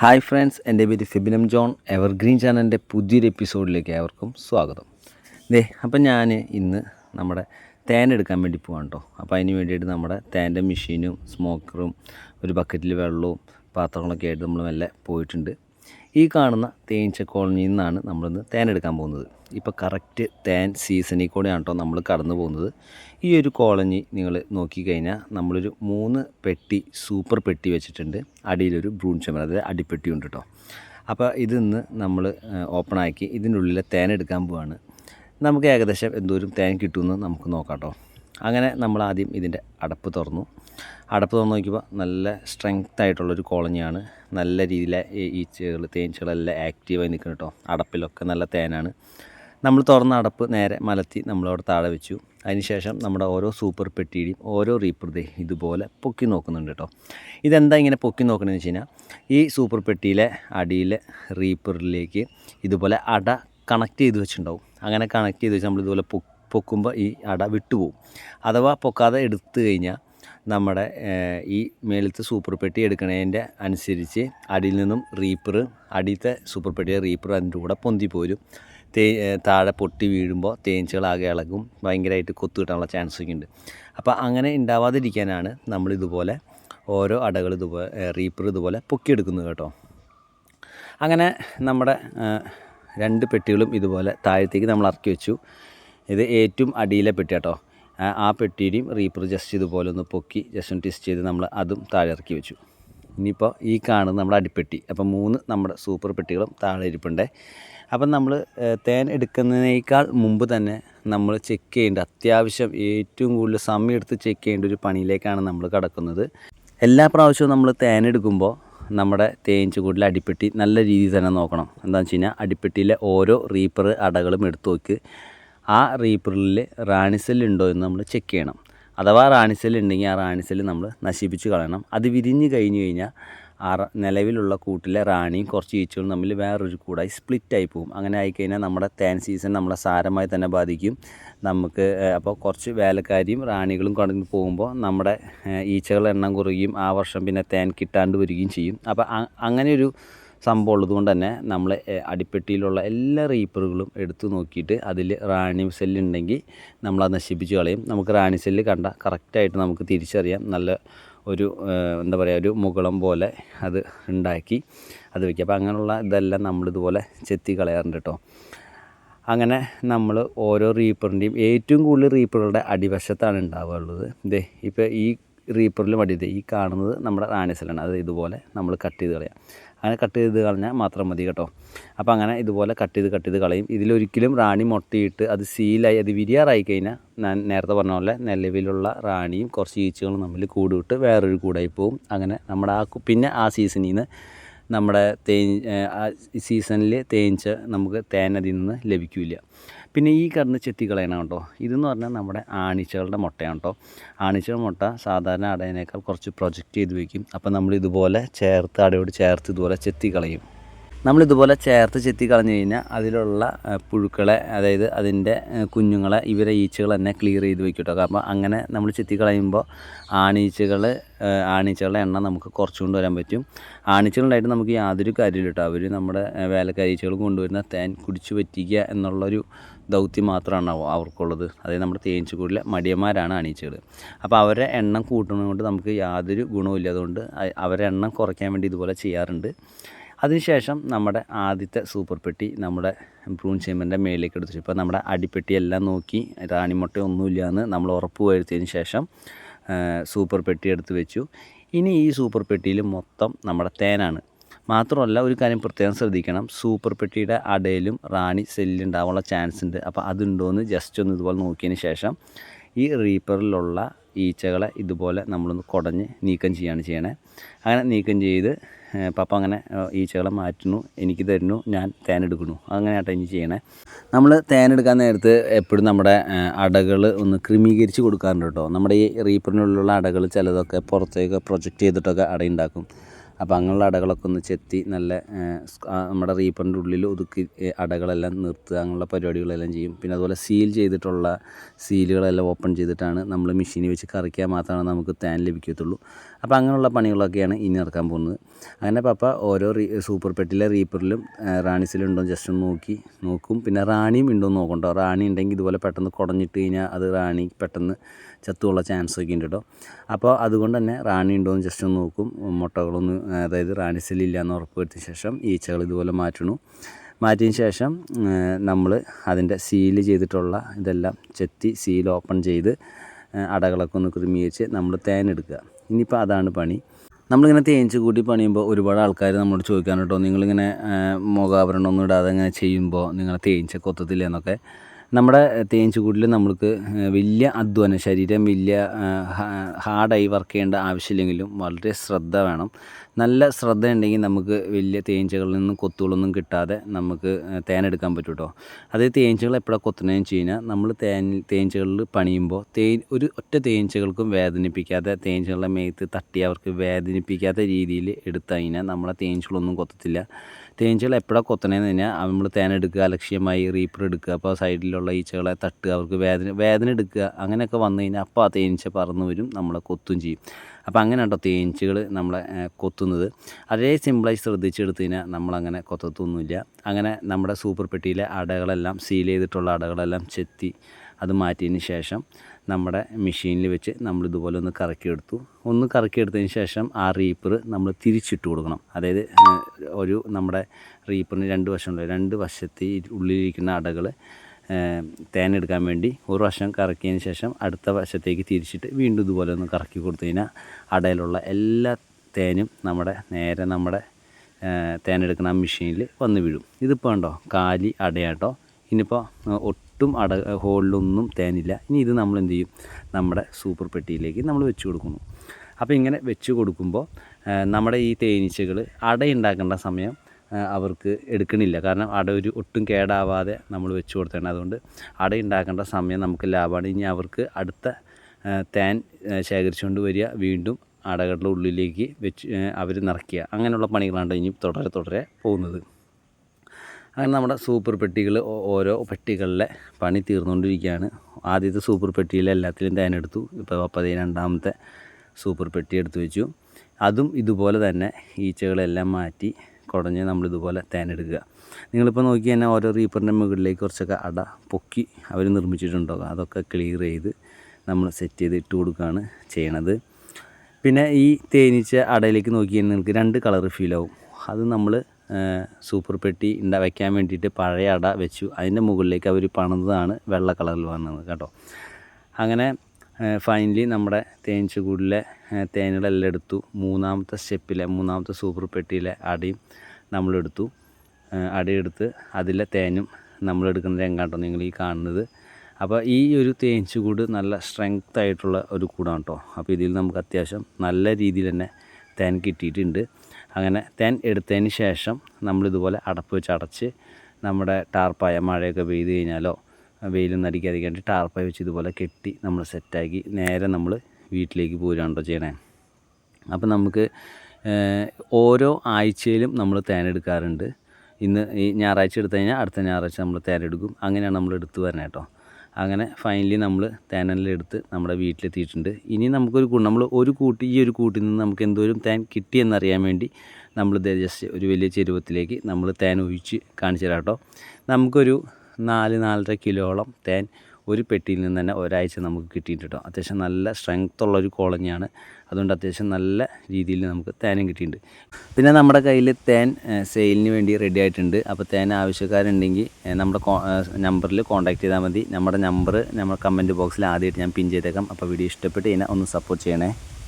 Hi friends എന്റെ പേര് ഫിബിനം John evergreen ചാനലിന്റെ പുതിയൊരു എപ്പിസോഡിലേക്ക് ഏവർക്കും സ്വാഗതം. ദേ അപ്പം ഞാൻ ഇന്ന് നമ്മുടെ തേൻ എടുക്കാൻ വേണ്ടി പോകാം കേട്ടോ അപ്പോൾ അതിന് വേണ്ടിയിട്ട് നമ്മുടെ തേന്റെ മെഷീനും സ്മോക്കറും ഒരു ബക്കറ്റിൽ വെള്ളവും പാത്രങ്ങളൊക്കെ ആയിട്ട് നമ്മൾ മെല്ലെ പോയിട്ടുണ്ട്. ഈ കാണുന്ന തേനീച്ച കോളനിയിൽ നിന്നാണ് നമ്മളിന്ന് തേൻ എടുക്കാൻ പോകുന്നത്. ഇപ്പോൾ കറക്റ്റ് തേൻ സീസണിൽ കൂടെയാണ് കേട്ടോ നമ്മൾ കടന്നു പോകുന്നത്. ഈ ഒരു കോളനി നിങ്ങൾ നോക്കിക്കഴിഞ്ഞാൽ നമ്മളൊരു മൂന്ന് പെട്ടി സൂപ്പർ പെട്ടി വെച്ചിട്ടുണ്ട്. അടിയിലൊരു ബ്രൂൺ ചെമ്പർ അതായത് അടിപ്പെട്ടി ഉണ്ട് കേട്ടോ അപ്പോൾ ഇതിന്ന് നമ്മൾ ഓപ്പൺ ആക്കി ഇതിന്റെ ഉള്ളിലെ തേൻ എടുക്കാൻ പോവാണ്. നമുക്ക് ഏകദേശം എന്തോരം തേൻ കിട്ടുമെന്ന് നമുക്ക് നോക്കാം കേട്ടോ അങ്ങനെ നമ്മൾ ആദ്യം ഇതിന്റെ അടപ്പ് തുറന്നു. അടപ്പ് തുറന്ന് നോക്കിയപ്പോൾ നല്ല സ്ട്രെങ്ത് ആയിട്ടുള്ളൊരു കോളനിയാണ്. നല്ല രീതിയിലെ ഈ ഈച്ചകൾ തേനീച്ചകളെല്ലാം ആക്റ്റീവായി നിൽക്കണം കേട്ടോ അടപ്പിലൊക്കെ നല്ല തേനാണ്. നമ്മൾ തുറന്ന അടപ്പ് നേരെ മലത്തി നമ്മളവിടെ താഴെ വെച്ചു. അതിനുശേഷം നമ്മുടെ ഓരോ സൂപ്പർ പെട്ടിയുടെയും ഓരോ റീപ്രതി ഇതുപോലെ പൊക്കി നോക്കുന്നുണ്ട് കേട്ടോ ഇതെന്താ ഇങ്ങനെ പൊക്കി നോക്കണമെന്ന് വെച്ച് കഴിഞ്ഞാൽ ഈ സൂപ്പർ പെട്ടിയിലെ അടിയിലെ റീപ്പറിലേക്ക് ഇതുപോലെ അട കണക്ട് ചെയ്ത് വെച്ചിട്ടുണ്ടാവും. അങ്ങനെ കണക്ട് ചെയ്ത് വെച്ച് നമ്മൾ ഇതുപോലെ പൊക്കുമ്പോൾ ഈ അട വിട്ടുപോകും അഥവാ പൊക്കാതെ എടുത്തു കഴിഞ്ഞാൽ നമ്മുടെ ഈ മേലത്തെ സൂപ്പർ പെട്ടി എടുക്കുന്നതിന്റെ അനുസരിച്ച് അടിയിൽ നിന്നും റീപ്പർ അടിയത്തെ സൂപ്പർ പെട്ടിയുടെ റീപ്പർ അതിന്റെ കൂടെ പൊന്തി പോരും. തേ താഴെ പൊട്ടി വീഴുമ്പോൾ തേനീച്ചകളാകെ ഇളകും. ഭയങ്കരമായിട്ട് കൊത്തു കിട്ടാനുള്ള ചാൻസ് ഒക്കെ ഉണ്ട് അപ്പോൾ അങ്ങനെ ഉണ്ടാവാതിരിക്കാനാണ് നമ്മൾ ഇതുപോലെ ഓരോ അടകൾ ഇതുപോലെ റീപ്പർ ഇതുപോലെ പൊക്കിയെടുക്കുന്നത് കേട്ടോ. അങ്ങനെ നമ്മുടെ രണ്ട് പെട്ടികളും ഇതുപോലെ താഴത്തേക്ക് നമ്മൾ ഇറക്കി വെച്ചു. ഇത് ഏറ്റവും അടിയിലെ പെട്ടി കേട്ടോ. ആ, പെട്ടിയുടെയും റീപ്പർ ജസ്റ്റ് ഇതുപോലെ ഒന്ന് പൊക്കി ജസ്റ്റ് ഒന്ന് ടെസ്റ്റ് ചെയ്ത് നമ്മൾ അതും താഴെ ഇറക്കി വെച്ചു. ഇനിയിപ്പോൾ ഈ കാണുന്ന നമ്മുടെ അടിപ്പെട്ടി അപ്പം മൂന്ന് നമ്മുടെ സൂപ്പർ പെട്ടികളും താഴെ ഇരിപ്പുണ്ടേ. അപ്പം നമ്മൾ തേൻ എടുക്കുന്നതിനേക്കാൾ മുമ്പ് തന്നെ നമ്മൾ ചെക്ക് ചെയ്യേണ്ട അത്യാവശ്യം ഏറ്റവും കൂടുതൽ സമയം എടുത്ത് ചെക്ക് ചെയ്യേണ്ട ഒരു പണിയിലേക്കാണ് നമ്മൾ കടക്കുന്നത്. എല്ലാ പ്രാവശ്യവും നമ്മൾ തേൻ എടുക്കുമ്പോൾ നമ്മുടെ തേനീച്ചക്കൂട്ടിലെ അടിപ്പെട്ടി നല്ല രീതിയിൽ തന്നെ നോക്കണം. എന്താണെന്ന് വെച്ച് കഴിഞ്ഞാൽ അടിപ്പെട്ടിയിലെ ഓരോ റീപ്പർ അടകളും എടുത്തു നോക്ക്. ആ റീപ്പറിൽ റാണിസെല്ല് ഉണ്ടോ എന്ന് നമ്മൾ ചെക്ക് ചെയ്യണം. അഥവാ റാണിസെല്ല് ഉണ്ടെങ്കിൽ ആ റാണിസെല്ല് നമ്മൾ നശിപ്പിച്ച് കളയണം. അത് വിരിഞ്ഞ് കഴിഞ്ഞ് കഴിഞ്ഞാൽ ആ നിലവിലുള്ള കൂട്ടിലെ റാണിയും കുറച്ച് ഈച്ചകളും തമ്മിൽ വേറൊരു കൂടായി സ്പ്ലിറ്റായി പോകും. അങ്ങനെ ആയിക്കഴിഞ്ഞാൽ നമ്മുടെ തേൻ സീസൺ നമ്മളെ സാരമായി തന്നെ ബാധിക്കും. നമുക്ക് അപ്പോൾ കുറച്ച് വേലക്കാരിയും റാണികളും കടന്നു പോകുമ്പോൾ നമ്മുടെ ഈച്ചകളുടെ എണ്ണം കുറയുകയും ആ വർഷം പിന്നെ തേൻ കിട്ടാണ്ട് വരികയും ചെയ്യും. അപ്പോൾ അങ്ങനെ ഒരു സംഭവം ഉള്ളതുകൊണ്ട് തന്നെ നമ്മൾ അടിപ്പെട്ടിയിലുള്ള എല്ലാ റീപ്പറുകളും എടുത്തു നോക്കിയിട്ട് അതിൽ റാണി സെല്ല് ഉണ്ടെങ്കിൽ അത് നശിപ്പിച്ച് കളയും. നമുക്ക് റാണി സെല്ല് കണ്ട കറക്റ്റായിട്ട് നമുക്ക് തിരിച്ചറിയാം. നല്ല ഒരു എന്താ പറയുക ഒരു മുകളം പോലെ അത് ഉണ്ടാക്കി അത് വയ്ക്കുക അപ്പോൾ അങ്ങനെയുള്ള ഇതെല്ലാം നമ്മളിതുപോലെ ചെത്തി കളയാറുണ്ട് കേട്ടോ. അങ്ങനെ നമ്മൾ ഓരോ റീപ്പറിന്റെയും ഏറ്റവും കൂടുതൽ റീപ്പറുകളുടെ അടിവശത്താണ് ഉണ്ടാവുകയുള്ളത് ഇതേ ഇപ്പോൾ ഈ റീപ്പറിലും അടിയത് ഈ കാണുന്നത് നമ്മുടെ റാണിസലാണ് അത് ഇതുപോലെ നമ്മൾ കട്ട് ചെയ്ത് കളയാം. അങ്ങനെ കട്ട് ചെയ്ത് കളഞ്ഞാൽ മാത്രം മതി കേട്ടോ. അപ്പോൾ അങ്ങനെ ഇതുപോലെ കട്ട് ചെയ്ത് കട്ട് ചെയ്ത് കളയും. ഇതിലൊരിക്കലും റാണി മുട്ടയിട്ട് അത് സീലായി അത് വിരിയാറായി കഴിഞ്ഞാൽ ഞാൻ നേരത്തെ പറഞ്ഞ പോലെ നിലവിലുള്ള റാണിയും കുറച്ച് ഈച്ചകളും തമ്മിൽ കൂടുവിട്ട് വേറൊരു കൂടായി പോവും. അങ്ങനെ നമ്മുടെ ആ പിന്നെ ആ സീസണിൽ നിന്ന് നമ്മുടെ തേ ആ സീസണിൽ തേനീച്ച നമുക്ക് തേൻ അതിൽ നിന്ന് ലഭിക്കില്ല. പിന്നെ ഈ കറന്ന് ചെത്തി കളയണം കേട്ടോ ഇതെന്ന് പറഞ്ഞാൽ നമ്മുടെ ആണിച്ചകളുടെ മുട്ടയാണ് കേട്ടോ ആണിച്ച മുട്ട സാധാരണ അടയിനേക്കാൾ കുറച്ച് പ്രൊജക്റ്റ് ചെയ്ത് വയ്ക്കും. അപ്പോൾ നമ്മൾ ഇതുപോലെ ചേർത്ത് അടയോട് ചേർത്ത് ഇതുപോലെ ചെത്തി കളയും നമ്മളിതുപോലെ ചേർത്ത് ചെത്തി കളഞ്ഞു കഴിഞ്ഞാൽ അതിലുള്ള പുഴുക്കളെ അതായത് അതിന്റെ കുഞ്ഞുങ്ങളെ ഇവരെ ഈച്ചകൾ തന്നെ ക്ലിയർ ചെയ്ത് വെക്കും കേട്ടോ. അപ്പോൾ അങ്ങനെ നമ്മൾ ചെത്തി കളയുമ്പോൾ ആണീച്ചകൾ ആണീച്ചകളുടെ എണ്ണം നമുക്ക് കുറച്ചുകൊണ്ട് കൊണ്ടുവരാൻ പറ്റും. ആണീച്ചകളുണ്ടായിട്ട് നമുക്ക് യാതൊരു കാര്യമില്ല കേട്ടോ. അവർ നമ്മുടെ വേലക്കാരീച്ചകൾ കൊണ്ടുവരുന്ന തേൻ കുടിച്ചു പറ്റിക്കുക എന്നുള്ളൊരു ദൗത്യം മാത്രമാണ് അവർക്കുള്ളത്. അതായത് നമ്മുടെ തേനീച്ചക്കൂടിലെ മടിയന്മാരാണ് അണീച്ചകൾ അപ്പോൾ അവരെ എണ്ണം കൂട്ടുന്നതുകൊണ്ട് നമുക്ക് യാതൊരു ഗുണവും അതുകൊണ്ട് അവരെ എണ്ണം കുറയ്ക്കാൻ വേണ്ടി ഇതുപോലെ ചെയ്യാറുണ്ട്. അതിനുശേഷം നമ്മുടെ ആദ്യത്തെ സൂപ്പർ പെട്ടി നമ്മുടെ ബ്രൂൺ ചേമ്പന്റെ മേലേക്ക് എടുത്തു ഇപ്പോൾ നമ്മുടെ അടിപ്പെട്ടി എല്ലാം നോക്കി റാണിമുട്ട ഒന്നുമില്ല എന്ന് നമ്മൾ ഉറപ്പ് വരുത്തിയതിന് ശേഷം സൂപ്പർ പെട്ടി എടുത്ത് വെച്ചു. ഇനി ഈ സൂപ്പർ പെട്ടിയിൽ മൊത്തം നമ്മുടെ തേനാണ്. മാത്രമല്ല ഒരു കാര്യം പ്രത്യേകം ശ്രദ്ധിക്കണം. സൂപ്പർ പെട്ടിയുടെ അടയിലും റാണി സെല്ലുണ്ടാവാനുള്ള ചാൻസ് ഉണ്ട്. അപ്പോൾ അതുണ്ടോയെന്ന് ജസ്റ്റ് ഒന്ന് ഇതുപോലെ നോക്കിയതിന് ശേഷം ഈ റീപ്പറിലുള്ള ഈച്ചകളെ ഇതുപോലെ നമ്മളൊന്ന് കുടഞ്ഞ് നീക്കം ചെയ്യുകയാണ് ചെയ്യണേ. അങ്ങനെ നീക്കം ചെയ്ത് പപ്പ അങ്ങനെ ഈച്ചകളെ മാറ്റുന്നു എനിക്ക് തരുന്നു ഞാൻ തേൻ എടുക്കുന്നു. അങ്ങനെയാട്ടോ ഇനി ചെയ്യണേ. നമ്മൾ തേൻ എടുക്കാൻ നേരത്ത് എപ്പോഴും നമ്മുടെ അടകൾ ഒന്ന് ക്രമീകരിച്ച് കൊടുക്കാറുണ്ട് കേട്ടോ. നമ്മുടെ ഈ റീപ്പറിനുള്ളിലുള്ള അടകൾ ചിലതൊക്കെ പുറത്തേക്ക് പ്രൊജക്റ്റ് ചെയ്തിട്ടൊക്കെ അടയുണ്ടാക്കും. അപ്പോൾ അങ്ങനെയുള്ള അടകളൊക്കെ ഒന്ന് ചെത്തി നല്ല നമ്മുടെ റീപ്പറിന്റെ ഉള്ളിൽ ഒതുക്കി അടകളെല്ലാം നിർത്തുക അങ്ങനെയുള്ള പരിപാടികളെല്ലാം ചെയ്യും. പിന്നെ അതുപോലെ സീൽ ചെയ്തിട്ടുള്ള സീലുകളെല്ലാം ഓപ്പൺ ചെയ്തിട്ടാണ് നമ്മൾ മെഷീനിൽ വെച്ച് കറിക്കാൻ മാത്രമാണ് നമുക്ക് തേൻ ലഭിക്കത്തുള്ളൂ. അപ്പോൾ അങ്ങനെയുള്ള പണികളൊക്കെയാണ് ഇനി ഇറക്കാൻ പോകുന്നത്. അങ്ങനെ പപ്പ ഓരോ റീ സൂപ്പർ പെട്ടിലെ റീപ്പറിലും റാണീസിലുണ്ടോ ജസ്റ്റ് ഒന്ന് നോക്കി നോക്കും. പിന്നെ റാണിയും ഉണ്ടോ എന്ന് നോക്കണ്ടോ? റാണി ഉണ്ടെങ്കിൽ ഇതുപോലെ പെട്ടെന്ന് കുടഞ്ഞിട്ട് കഴിഞ്ഞാൽ അത് റാണി പെട്ടെന്ന് ചത്തുള്ള ചാൻസ് ഒക്കെ ഉണ്ട് കേട്ടോ അപ്പോൾ അതുകൊണ്ട് തന്നെ റാണി ഉണ്ടോ എന്ന് ജസ്റ്റ് ഒന്ന് നോക്കും. മുട്ടകളൊന്ന് അതായത് റാണി സെല്ലില്ല എന്ന് ഉറപ്പ് വരുത്തിയ ശേഷം ഈച്ചകൾ ഇതുപോലെ മാറ്റണു മാറ്റിയതിന് ശേഷം നമ്മൾ അതിന്റെ സീൽ ചെയ്തിട്ടുള്ള ഇതെല്ലാം ചെത്തി സീൽ ഓപ്പൺ ചെയ്ത് അടകളൊക്കെ ഒന്ന് ക്രമീകരിച്ച് നമ്മൾ തേനെടുക്കുക ഇനിയിപ്പോൾ അതാണ് പണി. നമ്മളിങ്ങനെ തേഞ്ച് കൂട്ടി പണിയുമ്പോൾ ഒരുപാട് ആൾക്കാർ നമ്മളോട് ചോദിക്കാൻ കേട്ടോ നിങ്ങളിങ്ങനെ ഏഹ് മുഖാഭരണമൊന്നും ഇടാതെ ഇങ്ങനെ ചെയ്യുമ്പോൾ നിങ്ങളെ തേഞ്ച കൊത്തത്തില്ല എന്നൊക്കെ. നമ്മുടെ തേഞ്ചുകൂടിൽ നമ്മൾക്ക് വലിയ അധ്വാനം ശരീരം വലിയ ഹാർഡായി വർക്ക് ചെയ്യേണ്ട ആവശ്യമില്ലെങ്കിലും വളരെ ശ്രദ്ധ വേണം. നല്ല ശ്രദ്ധ ഉണ്ടെങ്കിൽ നമുക്ക് വലിയ തേഞ്ചകളിൽ നിന്നും കൊത്തുകളൊന്നും കിട്ടാതെ നമുക്ക് തേനെടുക്കാൻ പറ്റും കേട്ടോ അത് തേഞ്ചകൾ എപ്പോഴാണ് കൊത്തുന്നതെന്ന് വെച്ച് കഴിഞ്ഞാൽ നമ്മൾ തേൻ തേഞ്ചകളിൽ പണിയുമ്പോൾ തേൻ ഒരു ഒറ്റ തേഞ്ചകൾക്കും വേദനിപ്പിക്കാതെ തേഞ്ചകളുടെ മേത്ത് തട്ടി അവർക്ക് വേദനിപ്പിക്കാത്ത രീതിയിൽ എടുത്തു കഴിഞ്ഞാൽ നമ്മളെ തേഞ്ചകളൊന്നും കൊത്തത്തില്ല. തേഞ്ചകൾ എപ്പോഴാണ് കൊത്തണേന്ന് കഴിഞ്ഞാൽ നമ്മൾ തേനെടുക്കുക ലക്ഷ്യമായി റീപ്പർ എടുക്കുക അപ്പോൾ സൈഡിലുള്ള ഈച്ചകളെ തട്ടുക അവർക്ക് വേദന വേദന എടുക്കുക അങ്ങനെയൊക്കെ വന്നു കഴിഞ്ഞാൽ അപ്പോൾ ആ തേനീച്ച പറന്ന് വരും നമ്മളെ കൊത്തും ചെയ്യും. അപ്പോൾ അങ്ങനെ കേട്ടോ തേനീച്ചകൾ നമ്മളെ കൊത്തുന്നത്? അതേ സിമ്പിളായി ശ്രദ്ധിച്ചെടുത്ത് കഴിഞ്ഞാൽ നമ്മളങ്ങനെ കൊത്തത്തൊന്നുമില്ല. അങ്ങനെ നമ്മുടെ സൂപ്പർ പെട്ടിയിലെ അടകളെല്ലാം സീൽ ചെയ്തിട്ടുള്ള അടകളെല്ലാം ചെത്തി അത് മാറ്റിയതിന് ശേഷം നമ്മുടെ മെഷീനിൽ വെച്ച് നമ്മൾ ഇതുപോലെ ഒന്ന് കറക്കിയെടുത്തു. ഒന്ന് കറക്കിയെടുത്തതിന് ശേഷം ആ റീപ്പർ നമ്മൾ തിരിച്ചിട്ട് കൊടുക്കണം. അതായത് ഒരു നമ്മുടെ റീപ്പറിന് രണ്ട് വശമുണ്ട്. രണ്ട് വശത്തെ ഉള്ളിലിരിക്കുന്ന അടകൾ തേനെടുക്കാൻ വേണ്ടി ഒരു വശം കറക്കിയതിന് ശേഷം അടുത്ത വശത്തേക്ക് തിരിച്ചിട്ട് വീണ്ടും ഇതുപോലെ ഒന്ന് കറക്കി കൊടുത്തു. കഴിഞ്ഞാൽ അടയിലുള്ള എല്ലാ തേനും നമ്മുടെ നേരെ നമ്മുടെ തേനെടുക്കുന്ന മെഷീനിൽ വന്ന് വീഴും. ഇതിപ്പോൾ ഉണ്ടോ കാലി അടയാട്ടോ. ഇനിയിപ്പോൾ ഒട്ടും അട ഹോളിലൊന്നും തേനില്ല. ഇനി ഇത് നമ്മൾ എന്ത് ചെയ്യും നമ്മുടെ സൂപ്പർ പെട്ടിയിലേക്ക് നമ്മൾ വെച്ച് കൊടുക്കുന്നു. അപ്പോൾ ഇങ്ങനെ വെച്ച് കൊടുക്കുമ്പോൾ നമ്മുടെ ഈ തേനീച്ചകൾ അടയുണ്ടാക്കേണ്ട സമയം അവർക്ക് എടുക്കണില്ല. കാരണം അട ഒരു ഒട്ടും കേടാവാതെ നമ്മൾ വെച്ച് കൊടുത്തേണ്ട അതുകൊണ്ട് അട ഉണ്ടാക്കേണ്ട സമയം നമുക്ക് ലാഭമാണ്. ഇനി അവർക്ക് അടുത്ത തേൻ ശേഖരിച്ചുകൊണ്ട് വരിക. വീണ്ടും അടകളുടെ ഉള്ളിലേക്ക് വെച്ച് അവർ നിറയ്ക്കുക. അങ്ങനെയുള്ള പണികളാണ് ഇനി തുടരെ തുടരെ പോകുന്നത്. അങ്ങനെ നമ്മുടെ സൂപ്പർ പെട്ടികൾ ഓരോ പെട്ടികളിലെ പണി തീർന്നുകൊണ്ടിരിക്കുകയാണ്. ആദ്യത്തെ സൂപ്പർ പെട്ടിയിൽ എല്ലാത്തിലും തേനെടുത്തു ഇപ്പോൾ രണ്ടാമത്തെ സൂപ്പർ പെട്ടി എടുത്തു വെച്ചു. അതും ഇതുപോലെ തന്നെ ഈച്ചകളെല്ലാം മാറ്റി കുടഞ്ഞ് നമ്മളിതുപോലെ തേനെടുക്കുക നിങ്ങളിപ്പോൾ നോക്കി തന്നെ ഓരോ റീപ്പറിന്റെ മുകളിലേക്ക് കുറച്ചൊക്കെ അട പൊക്കി അവർ നിർമ്മിച്ചിട്ടുണ്ടോ? അതൊക്കെ ക്ലിയർ ചെയ്ത് നമ്മൾ സെറ്റ് ചെയ്ത് ഇട്ട് കൊടുക്കുകയാണ് ചെയ്യണത്. പിന്നെ ഈ തേനീച്ച അടയിലേക്ക് നോക്കി കഴിഞ്ഞാൽ നിങ്ങൾക്ക് രണ്ട് കളർ ഫീലാവും അത് നമ്മൾ സൂപ്പർ പെട്ടി ഉണ്ടാ വയ്ക്കാൻ വേണ്ടിയിട്ട് പഴയ അട വെച്ചു. അതിന്റെ മുകളിലേക്ക് അവർ പണിതാണ് വെള്ള കളറിൽ വന്നത് കേട്ടോ. അങ്ങനെ ഫൈനലി നമ്മുടെ തേനീച്ചക്കൂടിലെ തേനുകളെല്ലാം എടുത്തു. മൂന്നാമത്തെ സ്റ്റെപ്പിലെ മൂന്നാമത്തെ സൂപ്പർ പെട്ടിയിലെ അടയും നമ്മളെടുത്തു അടയെടുത്ത് അതിലെ തേനും നമ്മളെടുക്കുന്ന രംഗാട്ടോ നിങ്ങൾ ഈ കാണുന്നത്. അപ്പോൾ ഈ ഒരു തേനീച്ചക്കൂട് നല്ല സ്ട്രെങ്ത് ആയിട്ടുള്ള ഒരു കൂടാണ് കേട്ടോ. അപ്പോൾ ഇതിൽ നമുക്ക് അത്യാവശ്യം നല്ല രീതിയിൽ തന്നെ തേൻ കിട്ടിയിട്ടുണ്ട്. അങ്ങനെ തേൻ എടുത്തതിന് ശേഷം നമ്മളിതുപോലെ അടപ്പ് വെച്ച് അടച്ച് നമ്മുടെ ടാർപ്പായ മഴയൊക്കെ പെയ്ത് കഴിഞ്ഞാലോ വെയിലൊന്നും അടിക്കാതിരിക്കാണ്ട് ടാർപ്പായ വെച്ച് ഇതുപോലെ കെട്ടി നമ്മൾ സെറ്റാക്കി നേരെ നമ്മൾ വീട്ടിലേക്ക് പോരുകയാണല്ലോ ചെയ്യണേ. അപ്പോൾ നമുക്ക് ഓരോ ആഴ്ചയിലും നമ്മൾ തേനെടുക്കാറുണ്ട് ഇന്ന് ഈ ഞായറാഴ്ച എടുത്തു കഴിഞ്ഞാൽ അടുത്ത ഞായറാഴ്ച നമ്മൾ തേനെടുക്കും അങ്ങനെയാണ് നമ്മൾ എടുത്തു വരണേ കേട്ടോ അങ്ങനെ ഫൈനലി നമ്മൾ തേനെല്ലാം എടുത്ത് നമ്മുടെ വീട്ടിലെത്തിയിട്ടുണ്ട്. ഇനി നമുക്കൊരു നമ്മൾ ഒരു കൂട്ടി ഈ ഒരു കൂട്ടിൽ നിന്ന് നമുക്ക് എന്തോരം തേൻ കിട്ടിയെന്നറിയാൻ വേണ്ടി നമ്മൾ ജസ്റ്റ് ഒരു വലിയ ചെരുവത്തിലേക്ക് നമ്മൾ തേൻ ഒഴിച്ച് കാണിച്ചു തരാം കേട്ടോ. നമുക്കൊരു നാല് നാലര കിലോളം തേൻ ഒരു പെട്ടിയിൽ നിന്ന് തന്നെ ഒരാഴ്ച നമുക്ക് കിട്ടിയിട്ടുണ്ട് കേട്ടോ. അത്യാവശ്യം നല്ല സ്ട്രെങ്ത് ഉള്ള ഒരു കോളനിയാണ് അതുകൊണ്ട് അത്യാവശ്യം നല്ല രീതിയിൽ നമുക്ക് തേനും കിട്ടിയിട്ടുണ്ട്. പിന്നെ നമ്മുടെ കയ്യിൽ തേൻ സെയിലിന് വേണ്ടി റെഡി ആയിട്ടുണ്ട്. അപ്പോൾ തേൻ ആവശ്യക്കാരുണ്ടെങ്കിൽ നമ്മുടെ നമ്പറിൽ കോൺടാക്ട് ചെയ്താൽ മതി. നമ്മുടെ നമ്പർ നമ്മുടെ കമന്റ് ബോക്സിൽ ആദ്യമായിട്ട് ഞാൻ പിൻ ചെയ്തേക്കാം. അപ്പോൾ വീഡിയോ ഇഷ്ടപ്പെട്ട് കഴിഞ്ഞാൽ ഒന്ന് സപ്പോർട്ട് ചെയ്യണേ.